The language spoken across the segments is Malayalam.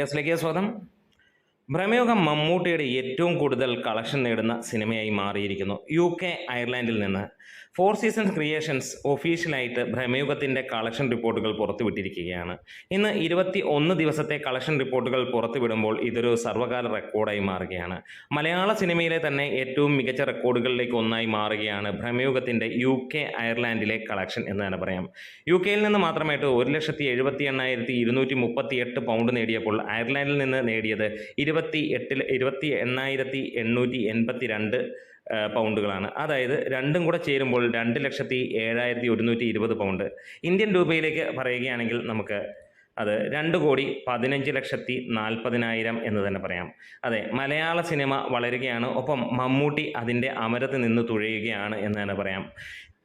കേസിലേക്ക് സ്വാഗതം. ഭ്രമയുഗം മമ്മൂട്ടിയുടെ ഏറ്റവും കൂടുതൽ കളക്ഷൻ നേടുന്ന സിനിമയായി മാറിയിരിക്കുന്നു. യു കെ അയർലൻഡിൽ നിന്ന്. ഫോർ സീസൺസ് ക്രിയേഷൻസ് ഒഫീഷ്യലായിട്ട് ഭ്രമയുഗത്തിന്റെ കളക്ഷൻ റിപ്പോർട്ടുകൾ പുറത്തുവിട്ടിരിക്കുകയാണ്. ഇന്ന് ഇരുപത്തി ഒന്ന് ദിവസത്തെ കളക്ഷൻ റിപ്പോർട്ടുകൾ പുറത്തുവിടുമ്പോൾ ഇതൊരു സർവകാല റെക്കോർഡായി മാറുകയാണ്. മലയാള സിനിമയിലെ തന്നെ ഏറ്റവും മികച്ച റെക്കോർഡുകളിലേക്ക് ഒന്നായി മാറുകയാണ് ഭ്രമയുഗത്തിന്റെ യു കെ അയർലാൻഡിലെ കളക്ഷൻ എന്ന് തന്നെ പറയാം. യു കെയിൽ നിന്ന് മാത്രമായിട്ട് ഒരു ലക്ഷത്തി എഴുപത്തി എണ്ണായിരത്തി ഇരുന്നൂറ്റി മുപ്പത്തി എട്ട് പൗണ്ട് നേടിയപ്പോൾ അയർലാൻഡിൽ നിന്ന് നേടിയത് ഇരുപത്തി എട്ടിൽ ഇരുപത്തി എണ്ണായിരത്തി എണ്ണൂറ്റി എൺപത്തി രണ്ട് പൗണ്ടുകളാണ്. അതായത് രണ്ടും കൂടെ ചേരുമ്പോൾ രണ്ട് ലക്ഷത്തി ഏഴായിരത്തി ഒരുന്നൂറ്റി ഇരുപത് പൗണ്ട്. ഇന്ത്യൻ രൂപയിലേക്ക് പറയുകയാണെങ്കിൽ നമുക്ക് അത് രണ്ട് കോടി പതിനഞ്ച് ലക്ഷത്തി നാൽപ്പതിനായിരം എന്ന് തന്നെ പറയാം. അതെ മലയാള സിനിമ വളരുകയാണ്. ഒപ്പം മമ്മൂട്ടി അതിന്റെ അമരത്ത് നിന്ന് തുഴയുകയാണ് എന്ന് തന്നെ പറയാം.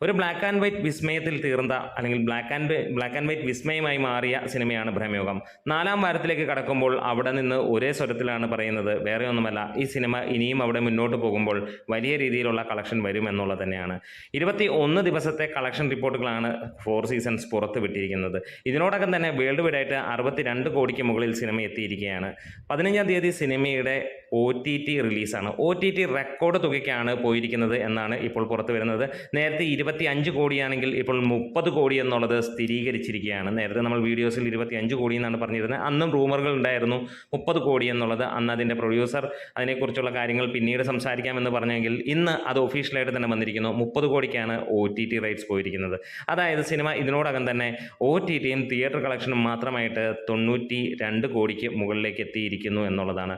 ഒരു ബ്ലാക്ക് ആൻഡ് വൈറ്റ് വിസ്മയത്തിൽ തീർന്ന അല്ലെങ്കിൽ black and black and white വിസ്മയമായി മാറിയ സിനിമയാണ് ഭ്രമയോഗം. നാലാം വാരത്തിലേക്ക് കടക്കുമ്പോൾ അവിടെ നിന്ന് ഒരേ സ്വരത്തിലാണ് പറയുന്നത്. വേറെ ഒന്നുമല്ല ഈ സിനിമ ഇനിയും അവിടെ മുന്നോട്ട് പോകുമ്പോൾ വലിയ രീതിയിലുള്ള കളക്ഷൻ വരും എന്നുള്ളത് തന്നെയാണ്. ഇരുപത്തി ഒന്ന് ദിവസത്തെ കളക്ഷൻ റിപ്പോർട്ടുകളാണ് ഫോർ സീസൺസ് പുറത്ത് വിട്ടിരിക്കുന്നത്. ഇതിനോടകം തന്നെ വേൾഡ് വൈഡ് ആയിട്ട് അറുപത്തി രണ്ട് കോടിക്ക് മുകളിൽ സിനിമ എത്തിയിരിക്കുകയാണ്. പതിനഞ്ചാം തീയതി സിനിമയുടെ ഒ ടി ടി റിലീസാണ് ഒ ടി ടി റെക്കോർഡ് തുകയ്ക്കാണ് പോയിരിക്കുന്നത് എന്നാണ് ഇപ്പോൾ പുറത്തു വരുന്നത്. നേരത്തെ ഇരുപത്തി അഞ്ച് കോടിയാണെങ്കിൽ ഇപ്പോൾ മുപ്പത് കോടി എന്നുള്ളത് സ്ഥിരീകരിച്ചിരിക്കുകയാണ്. നേരത്തെ നമ്മൾ വീഡിയോസിൽ ഇരുപത്തി അഞ്ച് കോടി എന്നാണ് പറഞ്ഞിരുന്നത്. അന്നും റൂമറുകൾ ഉണ്ടായിരുന്നു മുപ്പത് കോടി എന്നുള്ളത്. അന്ന് അതിന്റെ പ്രൊഡ്യൂസർ അതിനെക്കുറിച്ചുള്ള കാര്യങ്ങൾ പിന്നീട് സംസാരിക്കാമെന്ന് പറഞ്ഞെങ്കിൽ ഇന്ന് അത് ഒഫീഷ്യലായിട്ട് തന്നെ വന്നിരിക്കുന്നു. മുപ്പത് കോടിക്കാണ് ഒ ടി ടി റൈറ്റ്സ് പോയിരിക്കുന്നത്. അതായത് സിനിമ ഇതിനോടകം തന്നെ ഒ ടി ടിയും തിയേറ്റർ കളക്ഷനും മാത്രമായിട്ട് തൊണ്ണൂറ്റി രണ്ട് കോടിക്ക് മുകളിലേക്ക് എത്തിയിരിക്കുന്നു എന്നുള്ളതാണ്.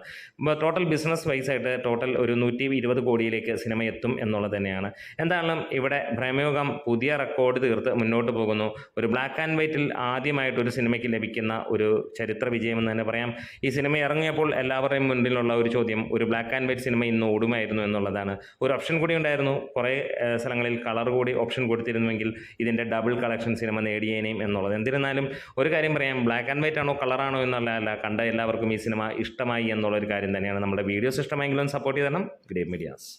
ടോട്ടൽ ബിസിനസ് വൈസായിട്ട് ടോട്ടൽ ഒരു നൂറ്റി ഇരുപത് കോടിയിലേക്ക് സിനിമ എത്തും എന്നുള്ളത് തന്നെയാണ്. എന്തായാലും ഇവിടെ ഭ്രമയോഗം പുതിയ റെക്കോർഡ് തീർത്ത് മുന്നോട്ട് പോകുന്നു. ഒരു ബ്ലാക്ക് ആൻഡ് വൈറ്റിൽ ആദ്യമായിട്ട് ഒരു സിനിമയ്ക്ക് ലഭിക്കുന്ന ഒരു ചരിത്ര വിജയം എന്ന് തന്നെ പറയാം. ഈ സിനിമ ഇറങ്ങിയപ്പോൾ എല്ലാവരുടെയും മുന്നിലുള്ള ഒരു ചോദ്യം ഒരു ബ്ലാക്ക് ആൻഡ് വൈറ്റ് സിനിമ ഇന്ന് ഓടുമായിരുന്നു എന്നുള്ളതാണ്. ഒരു ഓപ്ഷൻ കൂടി ഉണ്ടായിരുന്നു. കുറേ സ്ഥലങ്ങളിൽ കളർ കൂടി ഓപ്ഷൻ കൊടുത്തിരുന്നുവെങ്കിൽ ഇതിന്റെ ഡബിൾ കളക്ഷൻ സിനിമ നേടിയേനെയും എന്നുള്ളത്. എന്നിരുന്നാലും ഒരു കാര്യം പറയാം ബ്ലാക്ക് ആൻഡ് വൈറ്റ് ആണോ കളറാണോ എന്നുള്ളതല്ല കണ്ട എല്ലാവർക്കും ഈ സിനിമ ഇഷ്ടമായി എന്നുള്ള ഒരു കാര്യം തന്നെയാണ്. നമ്മുടെ വീഡിയോസ് ഇഷ്ടമായെങ്കിലും സപ്പോർട്ട് ചെയ്ത് ഗ്രേ മീഡിയാസ്